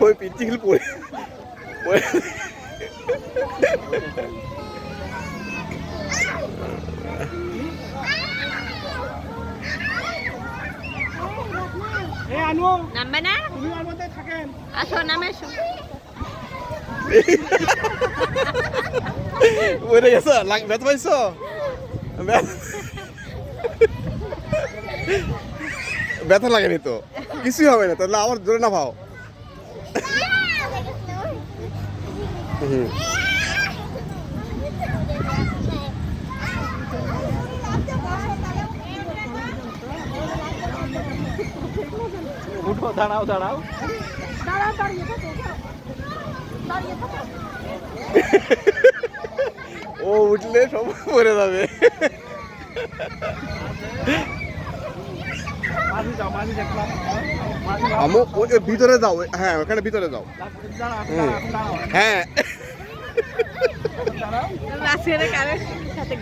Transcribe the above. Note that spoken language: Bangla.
ওই পিচ্ছিগুলো পড়ে। পড়ে। নামবে না? আসো নামে এসো পড়ে গেছো লাগ ব্যথা পাইছো ব্যথা- ব্যথা লাগেনি তো কিছুই হবে না তাহলে আমার জোরে না হুম উঠো দাঁড়াও দাঁড়াও ও উঠলে সব পড়ে যাবে। আমো ভিতরে যাও হ্যাঁ ওখানে ভিতরে যাও। হ্যাঁ। সাথে